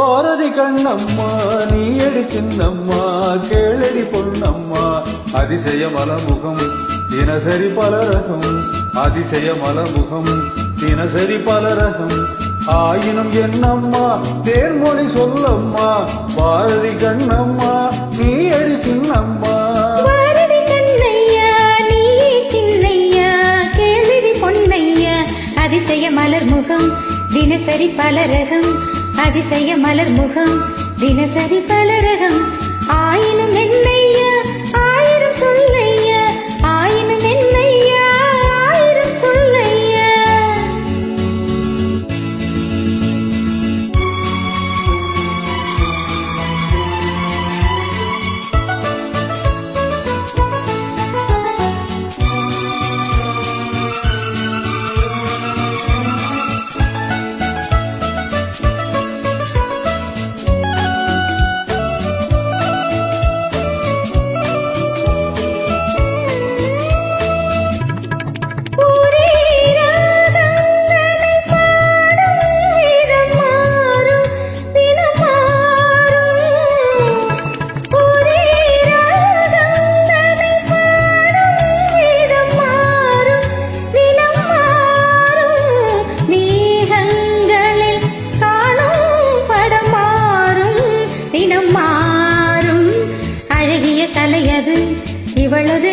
பாரதி கண்ணம்மா நீ எடி சின்னம்மா கேளடி பொன்னம்மா. அதிசய மலமுகம் தினசரி பலரகம் அதிசய மலமுகம் தினசரி பலரகம் ஆயினும் என்னம்மா தேர்மொழி சொல்லம்மா. பாரதி கண்ணம்மா நீ அடி சின்னம்மா. அதிசய மலர் முகம் தினசரி பலரகம் அதிசய மலர் முகம் தினசரி பலரகம் ஆயினும் என்னையா? ஆயிரம் சொல்லை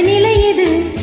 நிலை இது.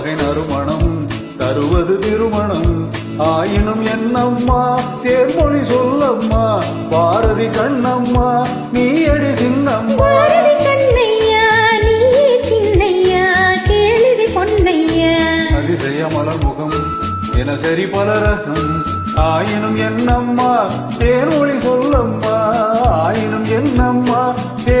பல வகை நறுமணம் தருவது திருமணம். ஆயினும் என்னம்மா தேர்மொழி சொல்லம்மா பாரதி கண்ணம்மா நீ அடி சின்னம்மா அதிசய மலர் முகம் தினசரி பலரகம் ஆயினும் என்னம்மா தேர்மொழி சொல்லம்மா. ஆயினும் என்னம்மா தேர்மொழி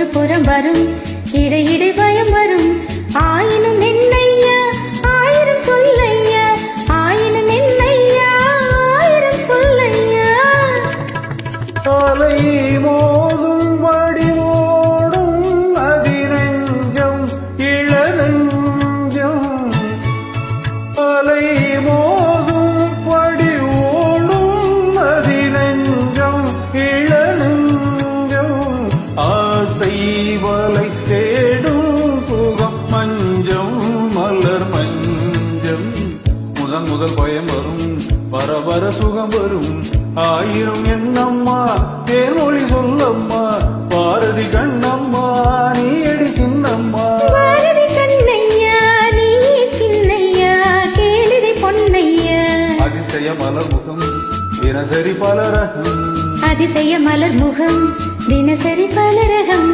ஒரு புறம் வரும். இடையிடை பயம் வரும். ஆயினும் என்னையா? ஆயிரம் சொல்லையா? ஆயினும் என்னையா? ஆயிரம் சொல்லையா? ஆசை வலை தேடும் சுகம் மஞ்சம் மலர் மஞ்சம். முதன் முதல் பயம் வரும் வர வர சுகம் வரும். ஆயிரம் என்னம்மா தேர்மொழி சொல்லம்மா. பாரதி கண்ணம்மா நீ அடி சின்னம்மா. பாரதி கண்ணையா நீ சின்னையா கேளிதை பொன்னையா. அதிசய மலர் முகம் தினசரி பலரகம் அதிசய மலர் முகம் தினசரி பலரகம்